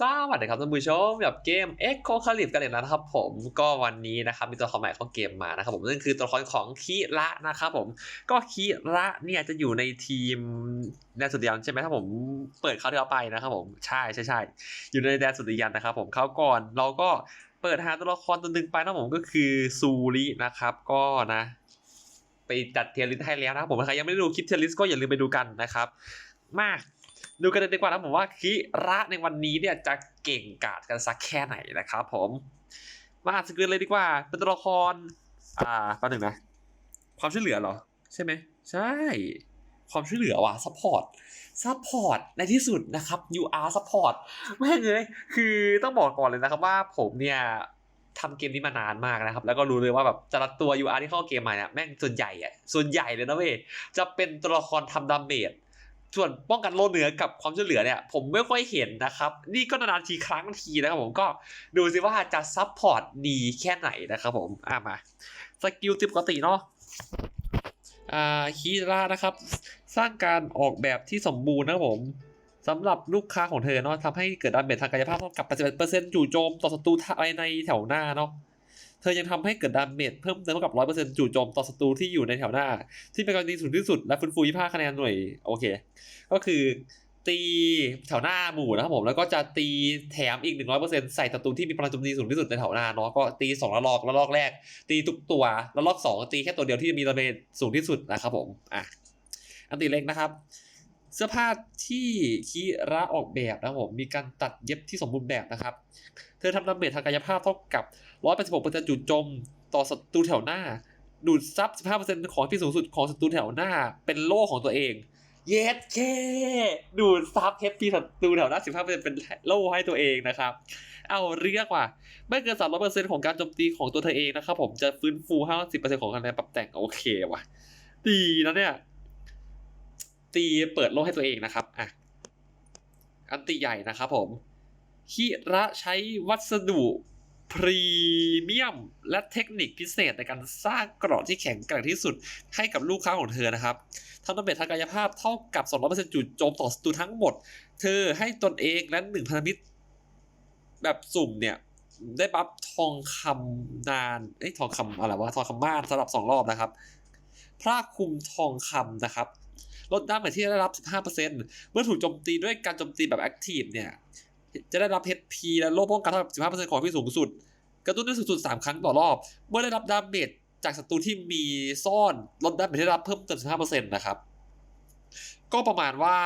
สวัสดีครับท่านผู้ชมกับเกม Echo c a l i p กันเลยนะครับผมก็วันนี้นะครับมีตัวละครใหม่เข้าเกมมานะครับผมนั่นคือตัวละครของคิระนะครับผมก็คิระเนี่ยจะอยู่ในทีมแดนสุดยันใช่ไหมถ้าผมเปิดเขาที่เราไปนะครับผมใช่ใช่ใช่อยู่ในแดนสุดยันนะครับผมเขาก่อนเราก็เปิดหาตัวละครตัวหนึ่งไปนะผมก็คือซูรินะครับก็นะ ไปจัดเทียร์ลิสต์ให้แล้วนะครับผมใครยังไม่ได้ดูคลิปเทียร์ลิสต์ก็อย่าลืมไปดูกันนะครับ มา ดูกันเลยดีกว่านะผมว่าคิระในวันนี้เนี่ยจะเก่งกาจกันสักแค่ไหนนะครับผม มาอ่านสกรีนเลยดีกว่า เป็นตัวละคร อ่าแป๊บหนึ่งนะ ความช่วยเหลือเหรอ ใช่ไหม ใช่ ความช่วยเหลือว่ะซัพพอร์ตซัพพอร์ตในที่สุดนะครับ you are support แม่งเลยคือต้องบอกก่อนเลยนะครับว่าผมเนี่ยทำเกมนี้มานานมากนะครับ แล้วก็รู้เลยว่าแบบแต่ละตัว UR ที่เข้าเกมมาเนี่ยแม่งส่วนใหญ่อะส่วนใหญ่เลยนะเว้ยจะเป็นตัวละครทำดาเมจ ส่วนป้องกันโลเหนือกับความช่วยเหลือเนี่ยผมไม่ค่อยเห็นนะครับ นี่ก็นานๆทีครั้งทีนะครับผมก็ดูสิว่าจะซับพอร์ตดีแค่ไหนนะครับผมอะมาสกิลติปกติเนาะอ่าคีรานะครับ สร้างการออกแบบที่สมบูรณ์นะครับผมสำหรับลูกค้าของเธอเนาะทำให้เกิดดาเมจทางกายภาพเท่ากับ 81%จู่โจมต่อศัตรูภายในแถวหน้าเนาะ เธอยังทำให้เกิดดาเมจเพิ่มเติมเท่ากับ100%จู่โจมต่อศัตรูที่อยู่ในแถวหน้า ที่เป็นกรณีสูงที่สุดและฟื้นฟู25คะแนนหน่วยโอเค ก็คือตีแถวหน้าหมู่นะครับผมแล้วก็จะตีแถมอีก 100%ใส่ศัตรูที่มีพลังโจมตีสูงที่สุดในแถวหน้าเนาะก็ตี2ระลอกระลอกแรก ตีทุกตัวระลอก 2 ตีแค่ตัวเดียวที่มีดาเมจสูงที่สุดนะครับผมอะอันตีเล็กนะครับ เสื้อผ้าที่คีระออกแบบนะครับผมมีการตัดเย็บที่สมบูรณ์แบบนะครับ เธอทำดาเมจทางกายภาพเท่ากับ 186%จู่โจมต่อศัตรูแถวหน้า ดูดซับ 15%ของที่สูงสุดของศัตรูแถวหน้า เป็นโล่ของตัวเอง เย็ดเคดูดซับเฮปปี้ศัตรูแถวหน้า 15%เป็นโล่ให้ตัวเองนะครับ เอาเรียกว่า ไม่เกิน 300%ของการโจมตีของตัวเธอเองนะครับผมจะฟื้นฟู 50%ของคะแนนปรับแต่งโอเคว่ะ ดีนะเนี่ย ตีเปิดโล่ให้ตัวเองนะครับอะอันตีใหญ่นะครับผมฮิระใช้วัสดุ พรีเมียม และเทคนิคพิเศษในการสร้างเกราะที่แข็งแกร่งที่สุดให้กับลูกค้าของเธอนะครับทำดาเมจทางกายภาพเท่ากับ 200%จู่โจมต่อศัตรูทั้งหมด เธอให้ตนเองและหนึ่งพันธมิตรแบบสุ่มเนี่ย ได้บัฟทองคำนานเอ้ทองคำอะไรวะทองคำม่านสำหรับสองรอบนะครับพระคุมทองคำนะครับลดดาเมจที่ได้รับ 15%เมื่อถูกโจมตีด้วยการโจมตีแบบแอคทีฟเนี่ย จะได้รับ HP และโล่ป้องกันเท่ากับ15%ของที่สูงสุด กระตุ้นด้วยสูงสุด 3 ครั้งต่อรอบ เมื่อได้รับดาเมจจากศัตรูที่มีซ่อนลดดาเมจที่ได้รับเพิ่มเติม15%นะครับ ก็ประมาณว่า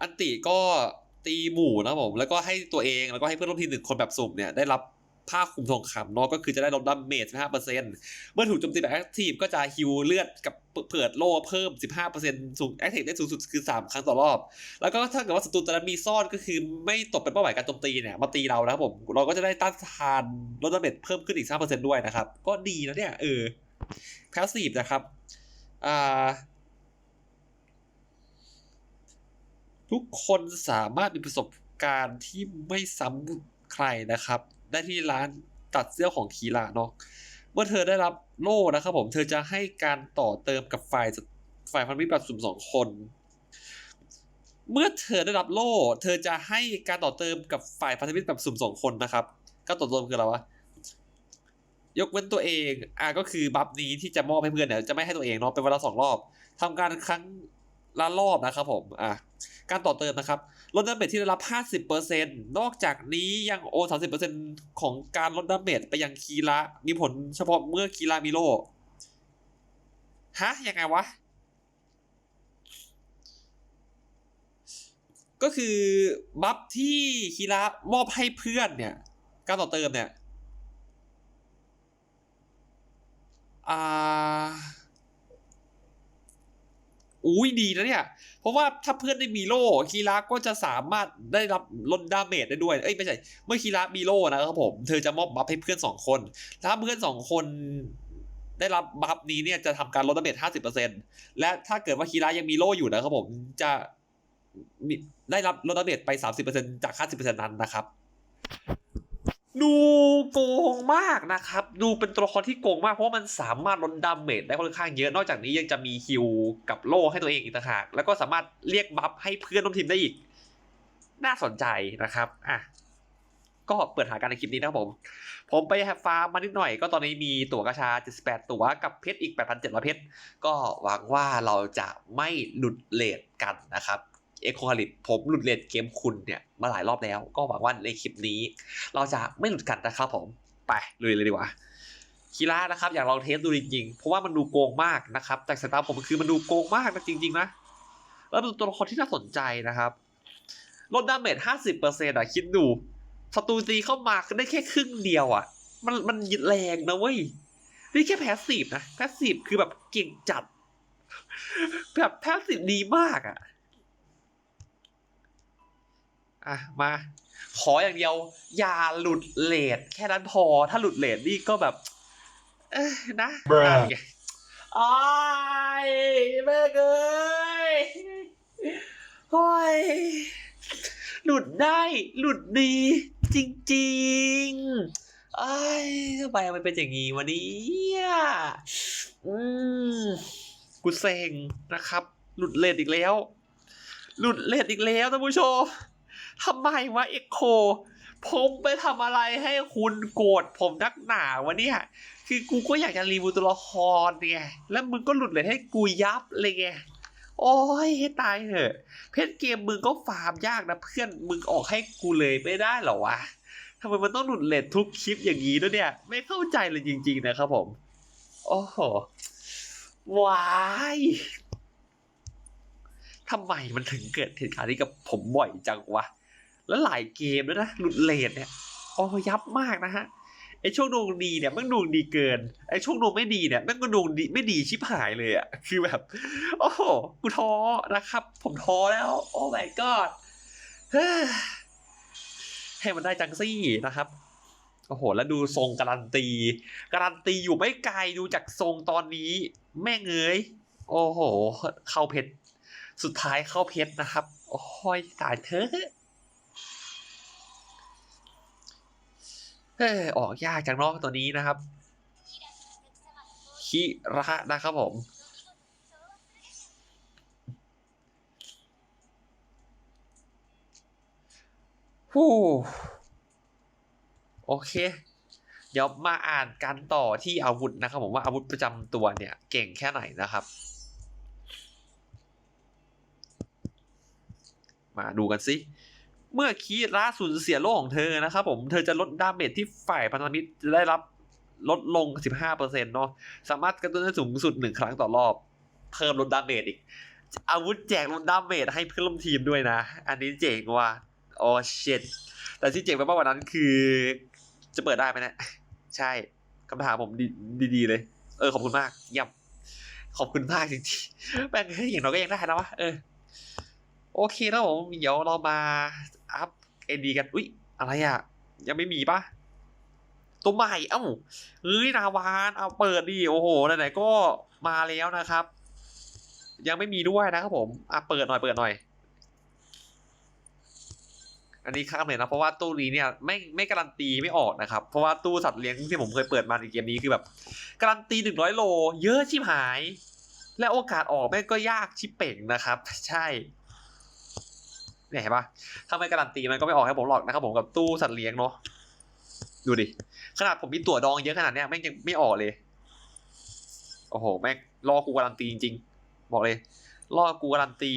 อันติก็ตีหมู่นะผม แล้วก็ให้ตัวเองแล้วก็ให้เพื่อนร่วมทีมหนึ่งคนแบบสุ่มเนี่ยได้รับ ผ้าคลุมทองคำเนาะก็คือจะได้ลดดาเมจ15%เมื่อถูกโจมตีแบบแอคทีฟก็จะฮิวเลือดกับเปิดโล่เพิ่ม 15%สูงแอคทีฟได้สูงสุดคือ 3 ครั้งต่อรอบ แล้วก็ถ้าเกิดว่าศัตรูตัวนั้นมีซ่อนก็คือไม่ตกเป็นเป้าหมายการโจมตีเนี่ยมาตีเรานะครับผม เราก็จะได้ต้านทานลดดาเมจเพิ่มขึ้นอีก 5%ด้วยนะครับ ก็ดีนะเนี่ยเออแพสซีฟนะครับอ่าทุกคนสามารถมีประสบการณ์ที่ไม่ซ้ำใครนะครับ ได้ที่ร้านตัดเสื้อของคีราเนาะเมื่อเธอได้รับโล่นะครับผม เธอจะให้การต่อเติมกับฝ่ายฝ่ายพันธมิตรแบบสุ่มสองคน เมื่อเธอได้รับโล่ เธอจะให้การต่อเติมกับฝ่ายพันธมิตรแบบสุ่มสองคนนะครับการต่อเติมคืออะไรวะยกเว้นตัวเองอะก็คือบัฟนี้ที่จะมอบให้เพื่อนเนี่ยจะไม่ให้ตัวเองเนาะเป็นเวลาสองรอบทำการครั้งละรอบนะครับผมอะการต่อเติมนะครับ ลดดาเมจที่ได้รับ 50%นอกจากนี้ยังโอน 30%ของการลดดาเมจไปยังคีระมีผลเฉพาะเมื่อคีระมีโลฮะ ยังไงวะ ก็คือบัฟที่คีระมอบให้เพื่อนเนี่ย การต่อเติมเนี่ย อ่า อุ้ยดีนะเนี่ย เพราะว่าถ้าเพื่อนได้มีโล่คีราก็จะสามารถได้รับลดดาเมจได้ด้วย เอ้ยไม่ใช่ เมื่อคีรามีโล่นะครับผม เธอจะมอบบัฟให้เพื่อนสองคน ถ้าเพื่อนสองคนได้รับบัฟนี้เนี่ยจะทำการลดดาเมจ50%และถ้าเกิดว่าคีรายังมีโล่อยู่นะครับผมจะได้รับลดดาเมจไป30%จาก50%นั้นนะครับ ดูโกงมากนะครับ ดูเป็นตัวละครที่โกงมาก เพราะว่ามันสามารถลดดาเมจได้ค่อนข้างเยอะ นอกจากนี้ยังจะมีฮิลกับโล่ให้ตัวเองอีกต่างหาก แล้วก็สามารถเรียกบัฟให้เพื่อนร่วมทีมได้อีก น่าสนใจนะครับ อะ ก็เปิดหากันในคลิปนี้นะครับผม ผมไปฟาร์มมานิดหน่อย ก็ตอนนี้มีตั๋วกระชา 78 ตั๋วกับเพชรอีก 8,700 เพชร ก็หวังว่าเราจะไม่หลุดเลทกันนะครับ เอ็กโคลิปผมหลุดเลทเกมคุณเนี่ยมาหลายรอบแล้ว ก็หวังว่าในคลิปนี้ เราจะไม่หลุดกันนะครับผม ไปลุยเลยดีกว่าคีร่านะครับอยากลองเทสดูจริงๆ เพราะว่ามันดูโกงมากนะครับจากสายตาผมคือมันดูโกงมากนะจริง ๆ นะ แล้วเป็นตัวละครที่น่าสนใจนะครับลดดาเมจ50%อะคิดดูศัตรูตีเข้ามาได้แค่ครึ่งเดียวอะ มันมันแรงนะเว้ยนี่แค่แพสซีฟนะแพสซีฟคือแบบเก่งจัด แบบแพสซีฟดีมากอะ อะมา ขออย่างเดียว อย่าหลุดเลทแค่นั้นพอ ถ้าหลุดเลทนี่ก็แบบ เอ้ยนะ Bruh นั่นไงอ้ายแม่เอ้ยโอ้ยหลุดได้หลุดดี จริงๆไอ้ายทำไมมันเป็นอย่างงี้วะเนี่ยอืมกูเซ็งนะครับ หลุดเลทอีกแล้ว หลุดเลทอีกแล้วท่านผู้ชม ทำไมวะเอ็กโค ผมไปทำอะไรให้คุณโกรธผมนักหนาวะเนี่ย คือกูก็อยากจะรีวิวตัวละครไง แล้วมึงก็หลุดเลยให้กูยับเลยไง โอ้ยให้ตายเถอะ เพชรเกมมึงก็ฟาร์มยากนะเพื่อน มึงออกให้กูเลยไม่ได้หรอวะทำไมมันต้องหลุดเลททุกคลิปอย่างนี้ด้วยเนี่ย ไม่เข้าใจเลยจริง ๆ นะครับผม โอ้โหวายทำไมมันถึงเกิดเหตุการณ์นี้กับผมบ่อยจังวะ แล้วหลายเกมด้วยนะหลุดเลทเนี่ยโอ้ยับมากนะฮะไอช่วงดวงดีเนี่ยแมันดวงดีเกินไอช่วงดวงไม่ดีเนี่ยแมันก็ดวงดีไม่ดีชิบหายเลยอะคือแบบ โอ้โหกูท้อนะครับ ผมท้อแล้ว โอ้ my god เฮ้ให้มันได้จังซี่นะครับโอ้โห แล้วดูทรงการันตี การันตีอยู่ไม่ไกลดูจากทรงตอนนี้ แม่งเอ้ยโอ้โห เข้าเพชร สุดท้ายเข้าเพชรนะครับ โอ้ยตายเถอ เออออกยากจังเนาะตัวนี้นะครับคิระนะครับผมฮู้โอเค เดี๋ยวมาอ่านกันต่อที่อาวุธนะครับผมว่าอาวุธประจำตัวเนี่ย เก่งแค่ไหนนะครับ มาดูกันสิ เมื่อคีระสูญเสียโลกของเธอนะครับผม เธอจะลดดาเมจที่ฝ่ายพันธมิตรจะได้รับลดลง 15%เนาะ สามารถกระตุ้นได้สูงสุดหนึ่งครั้งต่อรอบ เพิ่มลดดาเมจอีก อาวุธแจกลดดาเมจให้เพื่อนร่วมทีมด้วยนะ อันนี้เจ๋งว่ะโอ้เชิดแต่ที่เจ๋งไปมากกว่านั้นคือ จะเปิดได้ไหมเนะใช่ คำถามผมดีดีๆเลย เออขอบคุณมากเยี่ยมขอบคุณมากจริงๆแม่งเฮ้ยอย่างน้อยก็ยังได้นะวะ เออ โอเคแล้วผม เดี๋ยวเรามา อัพเอดีกัน อุ๊ยอะไรอะ ยังไม่มีปะตัวใหม่ เอ้าเฮ้ยนาวานเอาเปิดดิโอ้โหไหนๆก็มาแล้วนะครับ ยังไม่มีด้วยนะครับผมอะเปิดหน่อยเปิดหน่อย อันนี้ข้ามเลยนะเพราะว่าตู้นี้เนี่ยไม่ไม่การันตีไม่ออกนะครับเพราะว่าตู้สัตว์เลี้ยงที่ผมเคยเปิดมาในเกมนี้คือแบบการันตีหนึ่งร้อยโล เยอะชิบหาย และโอกาสออกแม่งก็ยากชิบเป่งนะครับ ใช่ เนี่ยเห็นปะถ้าไม่การันตีมันก็ไม่ออกให้ผมหรอกนะครับผมกับตู้สัตว์เลี้ยงเนาะดูดิ ขนาดผมมีตั๋วดองเยอะขนาดเนี้ยแม่งยังไม่ออกเลย โอ้โห แม่งรอกูการันตีจริงๆ บอกเลย รอกูการันตี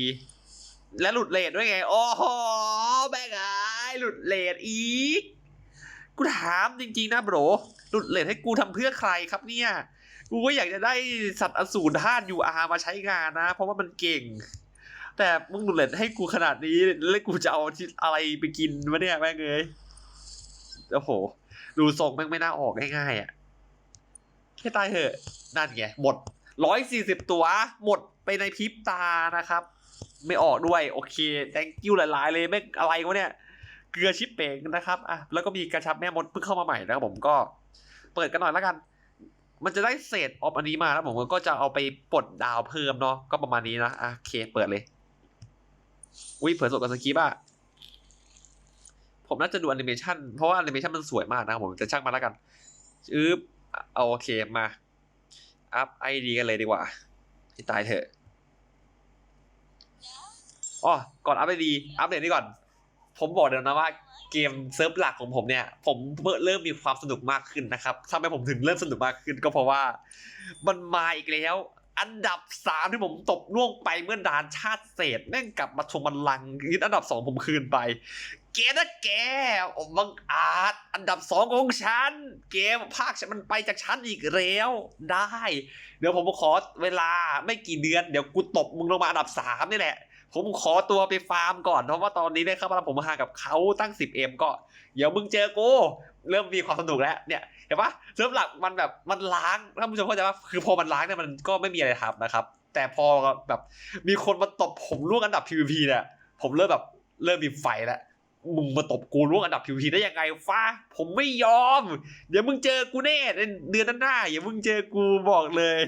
และหลุดเลทด้วยไง โอ้โหแม่งไอ้หลุดเลทอีก กูถามจริงๆนะโบรหลุดเลทให้กูทำเพื่อใครครับเนี่ย กูก็อยากจะได้สัตว์อสูรธาตุยูอาร์มาใช้งานนะ เพราะว่ามันเก่ง แต่มึงหลุดเลทให้กูขนาดนี้แล้วกูจะเอาอะไรไปกินวะเนี่ยแม่งเอ้ยโอ้โห ดูทรงแม่งไม่น่าออกง่ายๆอะแค่ตายเถอะ นั่นไง หมดร้อยสี่สิบตัว หมดไปในพริบตานะครับ ไม่ออกด้วย โอเค thank you หลายๆ เลยแม่งอะไรวะเนี่ย เกลือชิปเป่งนะครับอะแล้วก็มีกระชับแม่มดเพิ่งเข้ามาใหม่นะครับผมก็ เปิดกันหน่อยแล้วกันมันจะได้เศษออฟอันนี้มาแล้วผมก็จะเอาไปปลดดาวเพิ่มเนาะก็ประมาณนี้นะอะโอเคเปิดเลย อุ้ยเผยสดกับสกีบอะผมน่าจะดูแอนิเมชันเพราะว่าแอนิเมชันมันสวยมากนะครับผมจะช่างมาแล้วกันอึ๊บเอาโอเคมา อัพไอดีกันเลยดีกว่าที่ตายเถอะอ๋อก่อนอัพไอดี อัปเดตนี่ก่อน ผมบอกเลยนะว่าเกมเซิร์ฟหลักของผมเนี่ย ผมเริ่มมีความสนุกมากขึ้นนะครับทำไมผมถึงเริ่มสนุกมากขึ้นก็เพราะว่า มันมาอีกแล้ว อันดับสามที่ผมตกล่วงไปเมื่อดานชาติเศษแม่งกลับมาชมบัลลังยึดอันดับสองผมคืนไป เกนะแกบังอาจอันดับสองของฉัน เกมภาคฉันมันไปจากฉันอีกแล้วได้ เดี๋ยวผมขอเวลาไม่กี่เดือนเดี๋ยวกูตบมึงลงมาอันดับสามนี่แหละ ผมขอตัวไปฟาร์มก่อนเพราะว่าตอนนี้เนี่ยครับผมห่างกับเขาตั้ง 10M ก็ เดี๋ยวมึงเจอกูเริ่มมีความสนุกแล้วเนี่ย เห็นปะเริ่มหลักมันแบบมันล้างท่าผู้ชมเข้าใจว่าคือพอมันล้างเนี่ยมันก็ไม่มีอะไรทำนะครับ แต่พอแบบมีคนมาตบผมล่วงอันดับ PVP เนี่ยผมเริ่มแบบเริ่มมีไฟแล้วมึงมาตบกูล่วงอันดับ PVP ได้ยังไงฟ้าผมไม่ยอม เดี๋ยวมึงเจอกูแน่เดือนหน้าอย่ามึงเจอกูบอกเลย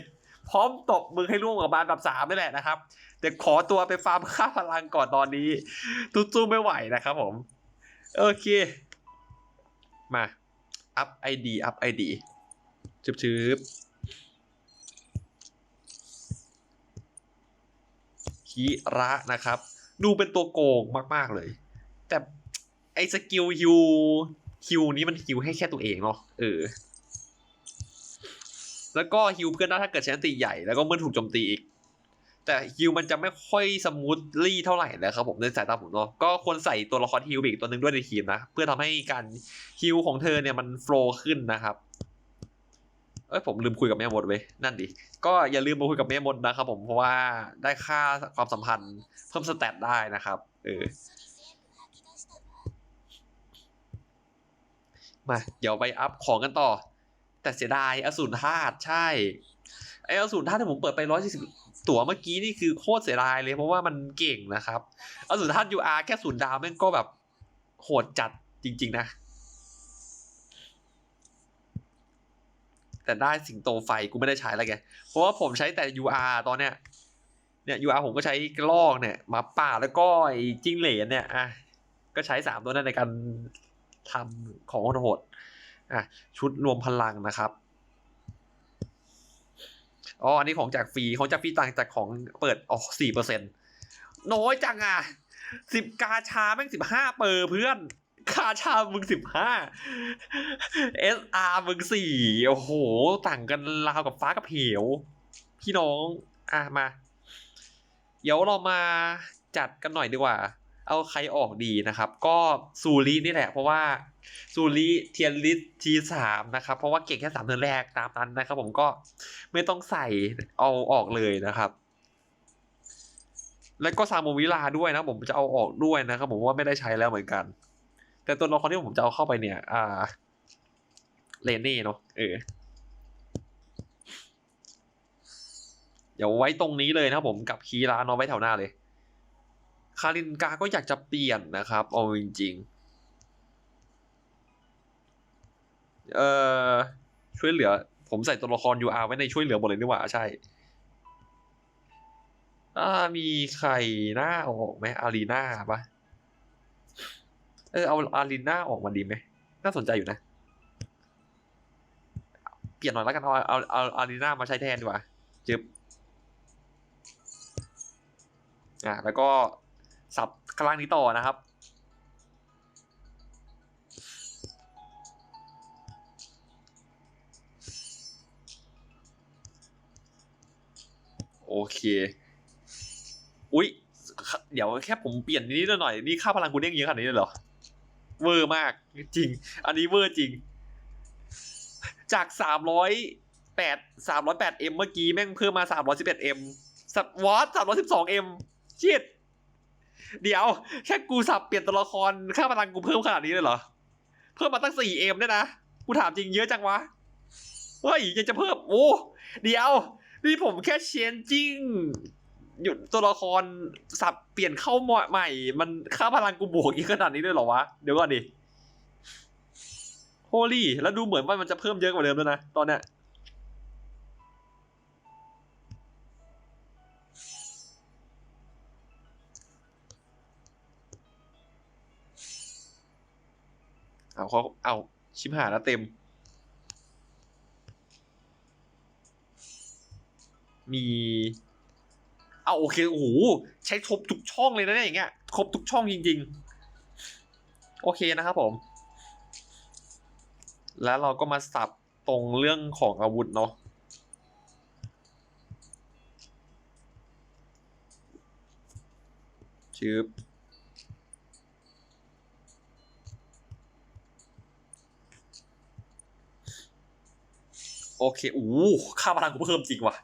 พร้อมตบมึงให้ล่วงกับบานดับสามนี่แหละนะครับแต่ขอตัวไปฟาร์มค่าพลังก่อนตอนนี้ตู้ๆไม่ไหวนะครับผม โอเค มา อัพไอดีอัพไอดีชืบชืบคิระนะครับ ดูเป็นตัวโกงมากๆเลย แต่ไอสกิลฮิวฮิวนี้มันฮิวให้แค่ตัวเองเนาะเออ แล้วก็ฮิวเพื่อนได้ถ้าเกิดใช้ตีใหญ่แล้วก็เมื่อถูกโจมตีอีก แต่ฮิวมันจะไม่ค่อยสมูทลี่เท่าไหร่นะครับผมในสายตาผมเนาะก็ควรใส่ตัวละครฮิวอีกตัวหนึ่งด้วยในทีมนะ เพื่อทำให้การฮิวของเธอเนี่ยมันโฟล์ขึ้นนะครับเอ้ยผมลืมคุยกับแม่มดไว้ยนั่นดิก็อย่าลืมมาคุยกับแม่มดนะครับผมเพราะว่าได้ค่าความสัมพันธ์เพิ่มสเตตได้นะครับเออมาเดี๋ยวไปอัพของกันต่อ แต่เสียดายอสูรธาตุใช่ไออสูรธาตุที่ผมเปิดไปร้อยสี่สิบ ตั๋วเมื่อกี้นี่คือโคตรเสียดายเลยเพราะว่ามันเก่งนะครับเอาสูรธาตุ UR แค่ศูนย์ดาวแม่งก็แบบโหดจัดจริง ๆ นะ แต่ได้สิงโตไฟกูไม่ได้ใช้แล้วไงเพราะว่าผมใช้แต่ UR ตอนเนี้ยเนี่ย UR ผมก็ใช้กลอกเนี่ยมาป่าแล้วก็ไอ้จิ้งเหลนเนี่ยอะก็ใช้สามตัวนั้นในการทำของโหดอะชุดรวมพลังนะครับ อ๋ออันนี้ของจากฟรีของจากฟรีต่างจากของเปิดอ๋อสี่เปอร์เซ็นต์น้อยจังอะสิบกาชาแม่งสิบห้าเปอร์เพื่อนกาชามึงสิบห้าเอสอาร์มึงสี่โอ้โห ต่างกันราวกับฟ้ากับเหว พี่น้องอะมา เดี๋ยวเรามาจัดกันหน่อยดีกว่า เอาใครออกดีนะครับ ก็ซูรินี่แหละเพราะว่า ซูริเทียนลิสทีสามนะครับ เพราะว่าเก่งแค่สามเทิร์นแรกตามนั้นนะครับ ผมก็ไม่ต้องใส่เอาออกเลยนะครับ แล้วก็ซาโมวิลาด้วยนะ ผมจะเอาออกด้วยนะครับ ผมว่าไม่ได้ใช้แล้วเหมือนกัน แต่ตัวละครที่ผมจะเอาเข้าไปเนี่ย อ่าเลนนี่เนาะเออเดี๋ยวไว้ตรงนี้เลยนะผมกับคีราเนาะไว้แถวหน้าเลย คารินกาก็อยากจะเปลี่ยนนะครับเอาจริงๆ เอ่อช่วยเหลือ ผมใส่ตัวละคร UR ไว้ในช่วยเหลือหมดเลยนี่หว่าใช่อ่ามีใครหน้าออกไหมอารีนาปะเออเอาอารีนาออกมาดีไหมน่าสนใจอยู่นะ เปลี่ยนหน่อยแล้วกันเอาเอาเอาอารีนามาใช้แทนดีกว่าจึบอ่าแล้วก็สับกลางนี้ต่อนะครับ เค อุ๊ย เดี๋ยวแค่ผมเปลี่ยนนิดหน่อย นี่ค่าพลังกูเด้งเยอะขนาดนี้เลยเหรอ เวอร์มาก จริง อันนี้เวอร์จริง จากสามร้อยแปดสามร้อยแปดเอ็มเมื่อกี้แม่งเพิ่มมาสามร้อยสิบเอ็ดเอ็มสับวอตสามร้อยสิบสองเอ็มชิดเดี๋ยวแค่กูสับเปลี่ยนตัวละครค่าพลังกูเพิ่มขนาดนี้เลยเหรอ เพิ่มมาตั้งสี่เอ็มด้วยนะ กูถามจริงเยอะจังวะ เฮ้ยยังจะเพิ่ม โอ้ เดี๋ยว นี่ผมแค่เชนจิ้งหยุดตัวละครสับเปลี่ยนเข้ามอตใหม่ มันค่าพลังกูบวกอีกขนาดนี้เลยเหรอวะ เดี๋ยวก่อนดิโฮลี่แล้วดูเหมือนว่ามันจะเพิ่มเยอะกว่าเดิมแล้วยนะ ตอนเนี้ยเอาเขาเอาชิมหาแล้วเต็ม มี เอาโอเคโอ้โหใช้ครบทุกช่องเลยนะเนี่ยอย่างเงี้ยครบทุกช่องจริงโอเคนะครับผม แล้วเราก็มาสับตรงเรื่องของอาวุธเนาะชืบโอเค อู้ ค่าพลังกูเพิ่มจริงว่ะ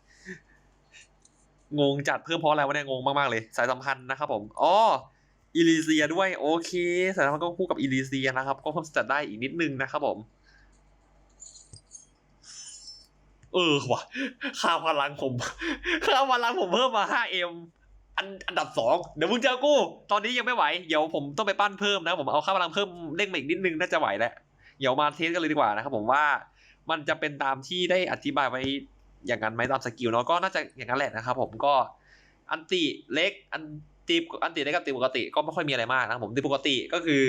งงจัดเพิ่มเพราะอะไรวะเนี่ยงงมาก ๆ เลย สายสัมพันธ์นะครับผมอ๋ออิลิเซียด้วยโอเคสายสัมพันธ์ก็คู่กับอิลิเซียนะครับ ก็เพิ่มสเตตได้อีกนิดนึงนะครับผมเออว่ะค่าพลังผมค่าพลังผมเพิ่มมา 5M อันอันดับสองเดี๋ยวมึงเจอกู ตอนนี้ยังไม่ไหว เดี๋ยวผมต้องไปปั้นเพิ่มนะ ผมเอาค่าพลังเพิ่มเด้งมาอีกนิดนึงน่าจะไหวแล้วเดี๋ยวมาเทสกันเลยดีกว่านะครับผมว่ามันจะเป็นตามที่ได้อธิบายไว้ อย่างนั้นไหมตามสกิลเนาะก็น่าจะอย่างนั้นแหละนะครับผมก็อันติเล็กอันตีอันติเล็กกับตีปกติก็ไม่ค่อยมีอะไรมากนะครับผมตีปกติก็คือ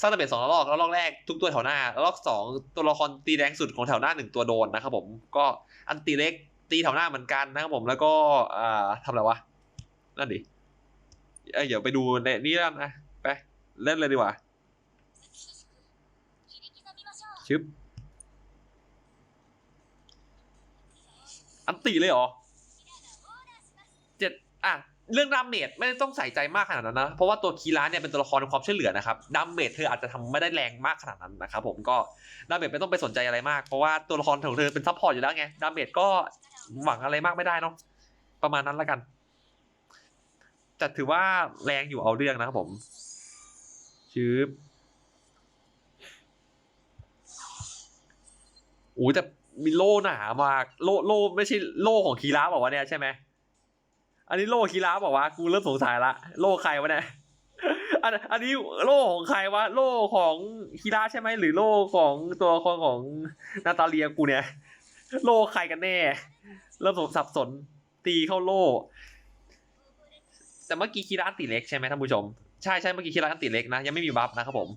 สร้างระเบิดสองระลอกแล้วรอกแรกทุกตัวแถวหน้าแล้วรอกสองตัวละครตีแรงสุดของแถวหน้าหนึ่งตัวโดนนะครับผมก็อันติเล็กตีแถวหน้าเหมือนกันนะครับผมแล้วก็อ่าทำอะไรวะนั่นดิเอ้ยเดี๋ยวไปดูในนี่แล้วนะไปเล่นเลยดีกว่าชึบ อันตีเลยเหรอเจ็ดอะเรื่องดาเมจไม่ได้ต้องใส่ใจมากขนาดนั้นนะ เพราะว่าตัวคีราเนี่ยเป็นตัวละครความช่วยเหลือนะครับดาเมจเธออาจจะทำไม่ได้แรงมากขนาดนั้นนะครับผมก็ดาเมจไม่ต้องไปสนใจอะไรมาก เพราะว่าตัวละครของเธอเป็นซัพพอร์ตอยู่แล้วไงดาเมจก็หวังอะไรมากไม่ได้เนาะประมาณนั้นละกันแต่ถือว่าแรงอยู่เอาเรื่องนะครับผมชืบโอ้ยแต่ มีโล่หนามากโล่โล่ไม่ใช่โล่ของคีราบอกว่าเนี่ยใช่ไหมอันนี้โล่คีราบอกว่ากูเริ่มสงสัยละโล่ใครวะเนี่ยอันอันนี้โล่ของใครวะโล่ของคีราใช่ไหมหรือโล่ของตัวครของนาตาเลียกูเนี่ย โล่ใครกันแน่ เริ่มสงสับสนตีเข้าโล่ แต่เมื่อกี้คีราติเล็กใช่ไหมท่านผู้ชมใช่ใช่เมื่อกี้คีราติเล็กนะยังไม่มีบัฟนะครับผม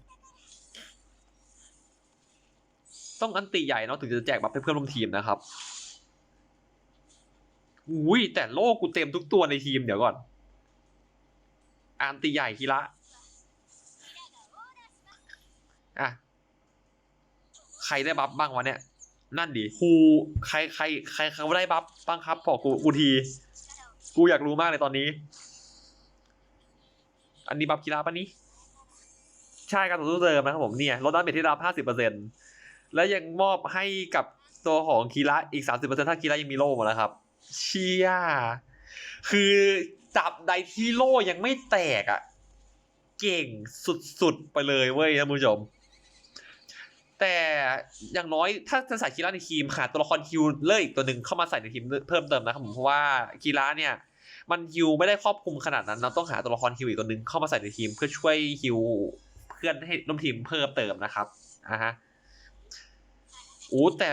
ต้องอันติใหญ่เนาะถึงจะแจกบัฟให้เพื่อนร่วมทีมนะครับอุ้ยแต่โลกกูเต็มทุกตัวในทีมเดี๋ยวก่อน อันติใหญ่คีระอะใครได้บัฟบ้างวะเนี่ย นั่นดิฮูใครใครใครเขาได้บัฟบ้างครับบอกกูกูที กูอยากรู้มากเลยตอนนี้ อันนี้บัฟคีระปะนี้ ใช่การต่อสู้เดิมนะครับผมเนี่ยลดดาเมจที่รับห้าสิบเปอร์เซ็นต์ แล้วยังมอบให้กับตัวของคีระอีกสามสิบเปอร์เซ็นถ้าคีระยังมีโล่มดแล้วครับ เชียคือจับใดที่โล่ยังไม่แตกอะ่ะ เก่งสุดๆ ไปเลยเว้ยท่านผู้ชม แต่อย่างน้อยถ้าจะใส่คีระในทีมขาดตัวละครฮิวเลอร์อีกตัวหนึ่งเข้ามาใส่ในทีมเพิ่มเติมนะครับผมเพราะว่าคีระเนี่ย มันฮิวไม่ได้ครอบคลุมขนาดนั้นเราต้องหาตัวละครฮิวอีกตัวหนึ่งเข้ามาใส่ในทีม เพื่อช่วยฮิวเพื่อนให้ร่วมทีมเพิ่มเติมนะครับอะฮะ โอ้แต่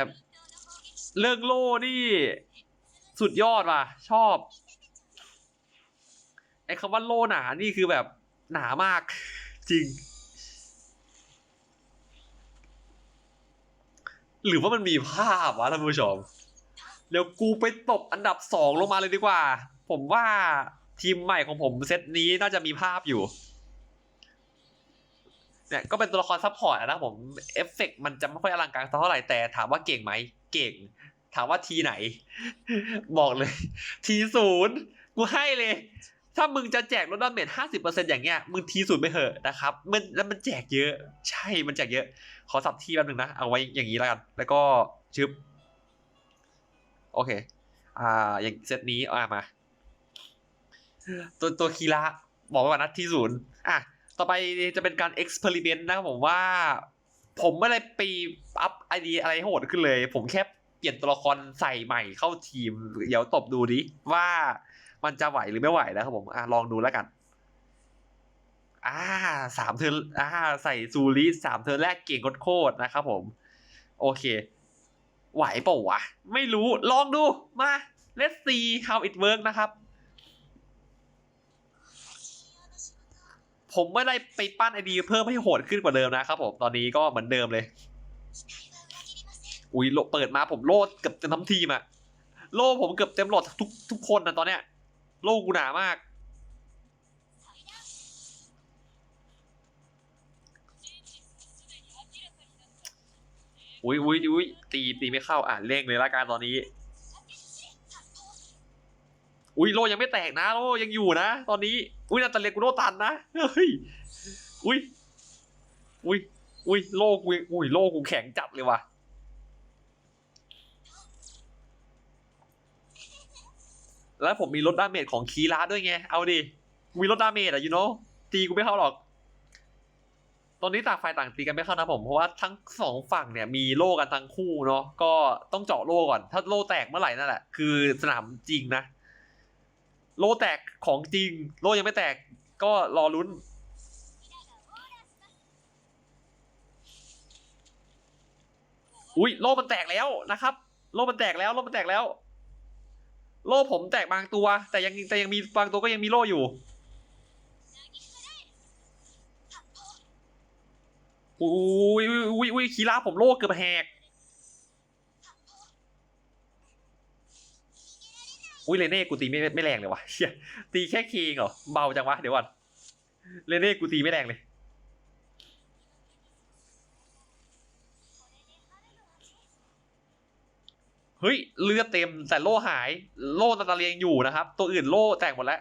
เรื่องโล่นี่ สุดยอดว่ะ ชอบไอ้คำว่าโล่หนา นี่คือแบบหนามากจริง หรือว่ามันมีภาพวะท่านผู้ชมเดี๋ยวกูไปตบอันดับสองลงมาเลยดีกว่า ผมว่าทีมใหม่ของผมเซตนี้น่าจะมีภาพอยู่ เนี่ยก็เป็นตัวละครซัพพอร์ตนะครับผมเอฟเฟกต์มันจะไม่ค่อยอลังการเท่าไหร่แต่ถามว่าเก่งไหมเก่ง ถามว่าทีไหน บอกเลย ทีศูนย์กูให้เลย ถ้ามึงจะแจกลดดาเมจห้าสิบเปอร์เซ็นอย่างเงี้ยมึงทีศูนย์ไปเถอะนะครับมันแล้วมันแจกเยอะ ใช่มันแจกเยอะ ขอสับที่แป๊บนึงนะ เอาไว้อย่างนี้แล้วกัน แล้วก็ชึบโอเค อ่า อย่างเซตนี้อ่ามา ตัวตัวคีระบอกไว้ก่อนนะที่ศูนย์อะ ต่อไปจะเป็นการเอ็กซ์เพร์เมนต์นะครับผมว่า ผมไม่ได้ไปอัพไอเดียอะไรโหดขึ้นเลย ผมแค่เปลี่ยนตัวละครใส่ใหม่เข้าทีม เดี๋ยวตบดูดิว่ามันจะไหวหรือไม่ไหวนะครับผมอลองดูแล้วกัน อ่าสามเทิร์นอ่า ใส่ซูริสามเทิร์นแรกเก่งโคตรนะครับผม โอเค ไหวเปล่าวะ ไม่รู้ลองดูมา let's see how it work นะครับ ผมไม่ได้ไปปั้นไอดีเพิ่มให้โหดขึ้นกว่าเดิมนะครับผมตอนนี้ก็เหมือนเดิมเลย อุ้ยโลเปิดมาผมโลดเกือบเต็มทั้งทีมอะโลผมเกือบเต็มหลดทุกทุกคนนะตอนเนี้ย โลกูหนามากอุ้ยอุ้ยอุ้ยตีตีไม่เข้าอะเร่งเลยละกันตอนนี้ อุ้ยโลยังไม่แตกนะโลยังอยู่นะ ตอนนี้ อุ้ยนาตาเลียกูโลตันนะ เฮ้ย อุ้ย อุ้ย อุ้ยโลกูอุ้ยโลกูแข็งจัดเลยว่ะ แล้วผมมีลดดาเมจของคีราด้วยไง เอาดิมีลดดาเมจอะยูโนตีกูไม่เข้าหรอก ตอนนี้ต่างฝ่ายต่างตีกันไม่เข้านะผม เพราะว่าทั้งสองฝั่งเนี่ยมีโล่กันทั้งคู่เนาะ ก็ต้องเจาะโล่ก่อน ถ้าโล่แตกเมื่อไหร่นั่นแหละ คือสนามจริงนะ โลแตกของจริง โลยังไม่แตกก็รอลุ้น อุ้ยโลมันแตกแล้วนะครับ โลมันแตกแล้ว โลมันแตกแล้ว โลผมแตกบางตัว แต่ยังแต่ยังมีบางตัวก็ยังมีโลอยู่อุ้ยอุ้ยอุ้ยคีราผมโลเกือบแหก อุ้ยเลเน่กูตีไม่ไม่แรงเลยวะเชี่ยตีแค่เคงเหรอเบาจังวะเดี๋ยวก่อนเลเน่กูตีไม่แรงเลยเฮ้ยเลือดเต็มแต่โล่หายโล่นาตาเลียงอยู่นะครับ ตัวอื่นโล่แตกหมดแล้ว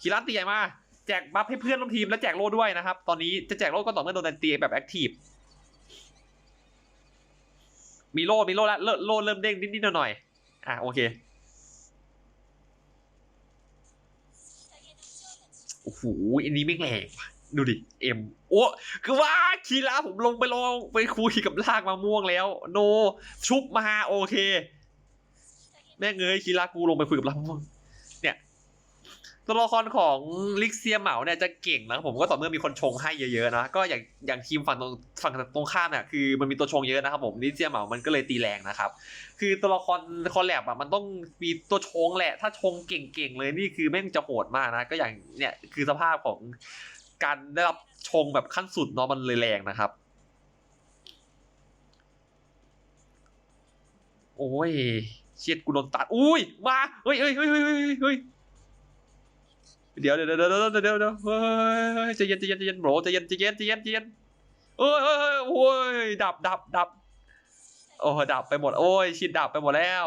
คีรันตีใหญ่มาแจกบัฟให้เพื่อนร่วมทีมและแจกโล่ด้วยนะครับ ตอนนี้จะแจกโล่ก็ต่อเมื่อโดนตีแบบแอคทีฟมีโล่มีโล่แล้วโล่เริ่มเด้งนิดๆหน่อยๆ อะโอเคโอ้โหอันนี้ไม่แรงว่ะดูดิเอ็มโอ้คือว่าคีราผมลงไปลองไปคุยกับลากมะม่วงแล้ว โน ชุบมาโอเค แม่เงยคีรากูลงไปคุยกับลากมะม่วง ตัวละครของลิกเซียเหมาเนี่ยจะเก่งนะครับผมก็ต่อเมื่อมีคนชงให้เยอะๆนะก็อย่างอย่างทีมฝั่งตรงฝั่งตรงข้ามเนี่ยคือมันมีตัวชงเยอะนะครับผมลิกเซียเหมามันก็เลยตีแรงนะครับ คือตัวละครคอลแลบอะมันต้องมีตัวชงแหละ ถ้าชงเก่งๆเลยนี่คือแม่งจะโหดมากนะ ก็อย่างเนี่ยคือสภาพของการได้รับชงแบบขั้นสุดเนาะมันเลยแรงนะครับ โอ้ยเชียดกูโดนตัดอุ้ยมาเฮ้ยเฮ้ยเฮ้ยเฮ้ยเฮ้ย เดี๋ยวเดี๋ยวเดี๋ยวเดี๋ยวเดี๋ยวเดี๋ยวเฮ้ยใจเย็นใจเย็นใจเย็นโบรใจเย็นใจเย็นใจเย็นใจเย็นเอ้ยเอ้ยเอ้ยโอ้ยดับดับดับโอ้ดับไปหมดโอ้ยชิดดับไปหมดแล้ว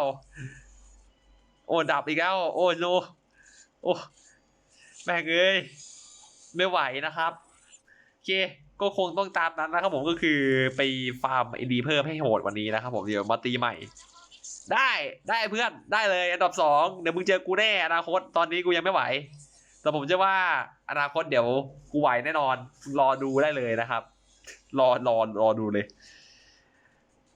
โอ้ดับอีกแล้ว โอ้โนโอ้แม่งเอ้ยไม่ไหวนะครับโอเคก็คงต้องตามนั้นนะครับผมก็คือไปฟาร์มไอดีเพิ่มให้โหดวันนี้นะครับผมเดี๋ยวมาตีใหม่ ได้ได้เพื่อนได้เลยอันดับสองเดี๋ยวมึงเจอกูแน่อนาคตตอนนี้กูยังไม่ไหว แต่ผมเชื่อว่าอนาคตเดี๋ยวกูไหวแน่นอน รอดูได้เลยนะครับ รอรอรอดูเลย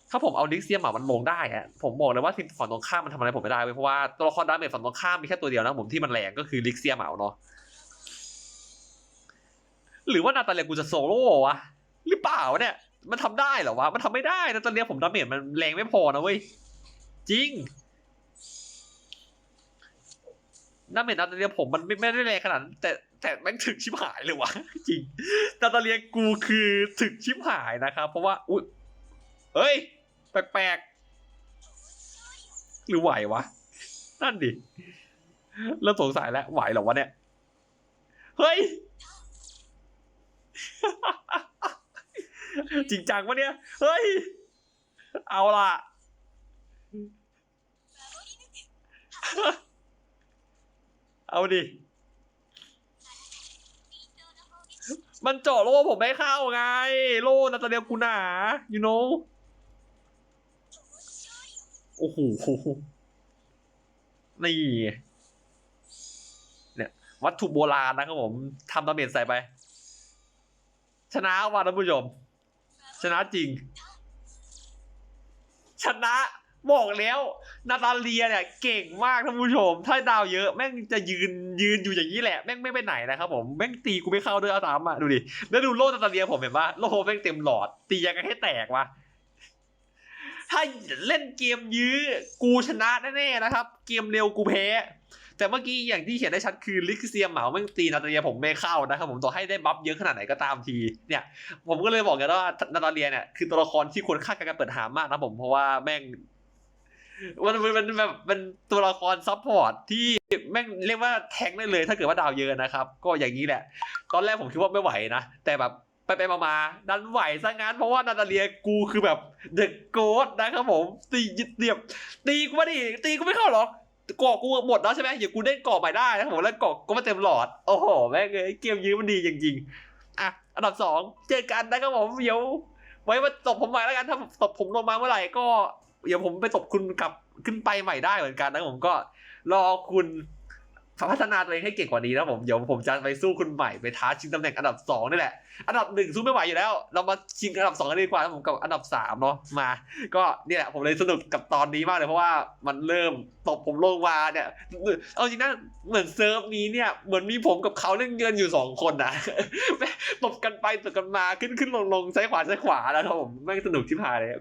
ถ้าผมเอาลิกเซียมมันลงได้อะผมบอกเลยว่าทีมฝั่งตรงข้ามมันทำอะไรผมไม่ได้เว้ยเพราะว่าตัวละครดาเมจฝั่งตรงข้ามมีแค่ตัวเดียวนะผมที่มันแรงก็คือลิกเซียมเอาเนาะหรือว่านาตาเลียกูจะโซโล่วะหรือเปล่าเนี่ย มันทำได้เหรอวะมันทำไม่ได้นาตาเลียผมดาเมจมันแรงไม่พอนะเว้ยจริง ดาเมจนาตาเลียผมมันไม่ไม่ได้แรงขนาดนั้นแต่แต่แม่งถึกชิบหายเลยวะจริงนาตาเลียกูคือถึกชิบหายนะครับ เพราะว่าอุ้ยเฮ้ย แปลกๆหรือไหววะ นั่นดิเริ่มสงสัยแล้วไหวหรอวะเนี่ย เฮ้ย จริงจังวะเนี่ย เฮ้ย เอาล่ะ เอาดิ มันเจาะโล่ผมไม่เข้าไง โล่นาตาเลียกูหนา you know โอ้โห นี่ เนี่ย วัตถุโบราณนะครับผมทำดาเมจใส่ไป ชนะว่ะท่านผู้ชม ชนะจริง ชนะ บอกแล้ว นาตาเลียเนี่ยเก่งมากท่านผู้ชม ถ้าดาวเยอะแม่งจะยืนยืนอยู่อย่างนี้แหละแม่งไม่ไปไหนนะครับผมแม่งตีกูไม่เข้าด้วยเอาตามอะดูดิแล้วดูโล่นาตาเลียผมเห็นปะโล่แม่งเต็มหลอด ตียังไงให้แตกวะถ้าเล่นเกมยื้อกูชนะแน่ๆนะครับ เกมเร็วกูแพ้ แต่เมื่อกี้อย่างที่เห็นได้ชัดคือลิกเซียมเหมาแม่งตีนาตาเลียผมไม่เข้านะครับผมต่อให้ได้บัฟเยอะขนาดไหนก็ตามทีเนี่ย ผมก็เลยบอกกันว่านาตาเลียเนี่ยคือตัวละครที่ควรค่าการเปิดหามากนะผมเพราะว่าแม่ง มันมันแบบเป็นตัวละครซัพพอร์ตที่แม่งเรียกว่าแทงได้เลยถ้าเกิดว่าดาวเยอะนะครับ ก็อย่างนี้แหละ ตอนแรกผมคิดว่าไม่ไหวนะ แต่แบบไปไปมามาดันไหวซะงั้นเพราะว่านาตาเลียกูคือแบบเดอะโกดนะครับผม ตียึดเดียบตีกูไม่ดิตีกูไม่เข้าหรอกกาะกูหมดแล้วใช่ไหมเดี๋ยวกูได้เกาะใหม่ได้นะครับผมแล้วกาะก็มาเต็มหลอด โอ้โหแม่งเลยเกมยื้อมันดีจริงๆอะอันดับสองเจอกันนะครับผมเดี๋ยวไว้มาตบผมใหม่แล้วกันถ้าตบผมลงมาเมื่อไหร่ก็ เดี๋ยวผมไปตบคุณกลับขึ้นไปใหม่ได้เหมือนกันนะผมก็รอคุณพัฒนาตัวเองให้เก่งกว่านี้นะผมเดี๋ยวผมจะไปสู้คุณใหม่ไปท้าชิงตำแหน่งอันดับสองนี่แหละอันดับหนึ่งสู้ไม่ไหวอยู่แล้ว เรามาชิงอันดับสองกันดีกว่าผมกับอันดับสามเนาะมา ก็นี่แหละผมเลยสนุกกับตอนนี้มากเลยเพราะว่ามันเริ่มตบผมลงมาเนี่ยเอาจริงนะเหมือนเซิร์ฟนี้เนี่ยเหมือนมีผมกับเขาเล่นเงินอยู่สองคนนะตบกันไปตบกันมาขึ้นขึ้นลงลงซ้ายขวาซ้ายขวาแล้วครับผมแม่งสนุกที่พายเลย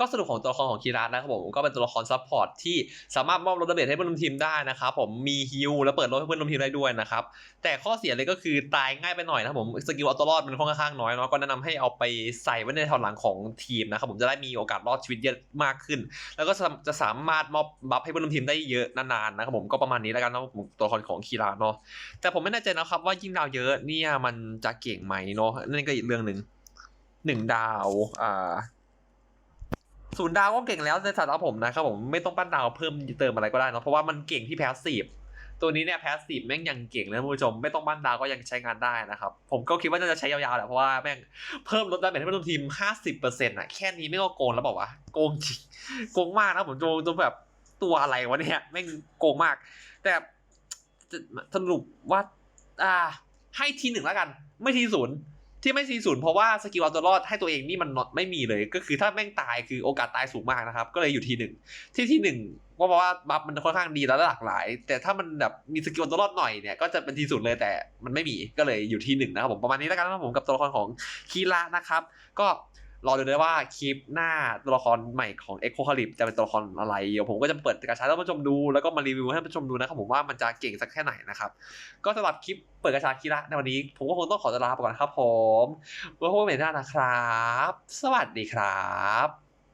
ก็สนุกของตัวละครของคีรานะครับผมก็เป็นตัวละครซัพพอร์ตที่สามารถมอบรถเบรให้เพื่อนร่วมทีมได้นะครับผมมีฮิลและเปิดรถให้เพื่อนร่วมทีมได้ด้วยนะครับแต่ข้อเสียเลยก็คือตายง่ายไปหน่อยนะครับผมสกิลเอาตัวรอดมันค่อนข้างน้อยเนาะก็แนะนำให้เอาไปใส่ไว้ในแถวหลังของทีมนะครับผมจะได้มีโอกาสรอดชีวิตเยอะมากขึ้น แล้วก็จะสามารถมอบบัฟให้เพื่อนร่วมทีมได้เยอะนานๆนะครับผมก็ประมาณนี้แล้วกันนะผมตัวละครของคีราเนาะแต่ผมไม่แน่ใจนะครับว่ายิ่งดาวเยอะเนี่ยมันจะเก่งไหมเนาะนั่นก็อีกเรื่องหนึ่งหนึ่งดาว อ่า ศูนย์ดาวก็เก่งแล้วในสำหรับผมนะครับผมไม่ต้องปั้นดาวเพิ่มเติมอะไรก็ได้เนะเพราะว่ามันเก่งที่แพสซีฟตัวนี้เนี่ยแพสซีฟแม่งยังเก่งเลยท่านผู้ชมไม่ต้องปั้นดาวก็ยังใช้งานได้นะครับผมก็คิดว่าน่าจะใช้ยาวๆแหละเพราะว่าแม่งเพิ่มลดดาเมจให้เพื่อนทีม 50%อะแค่นี้ไม่ก็โกงแล้วบอกว่าโกงจริงโกงมากนะผมโจจนแบบตัวอะไรวะเนี่ยแม่งโกงมาก แต่สรุปว่าอ่าให้ทีหนึ่งแล้วกัน ไม่ทีศูนย์ ที่ไม่ทีศูนย์เพราะว่าสกิลเอาตัวรอดให้ตัวเองนี่มันไม่มีเลย ก็คือถ้าแม่งตายคือโอกาสตายสูงมากนะครับ ก็เลยอยู่ทีหนึ่งที่ที่หนึ่งก็เพราะว่าบัฟมันค่อนข้างดีแล้วหลากหลาย แต่ถ้ามันแบบมีสกิลเอาตัวรอดหน่อยเนี่ยก็จะเป็นทีศูนย์เลยแต่มันไม่มีก็เลยอยู่ที่หนึ่งนะครับผมประมาณนี้แล้วกันนะครับผมกับตัวละครของคีระนะครับ ก็ รอดูได้ว่าคลิปหน้าตัวละครใหม่ของเอ็กโคคาลิปจะเป็นตัวละครอะไรเดี๋ยวผมก็จะเปิดกระชาให้ท่านผู้ชมดูแล้วก็มารีวิวให้ท่านผู้ชมดูนะครับผมว่ามันจะเก่งสักแค่ไหนนะครับ ก็สำหรับคลิปเปิดกระชาคีระในวันนี้ ผมก็คงต้องขอตลาไปก่อนครับผมไว้พบกันใหม่หน้านะครับ สวัสดีครับ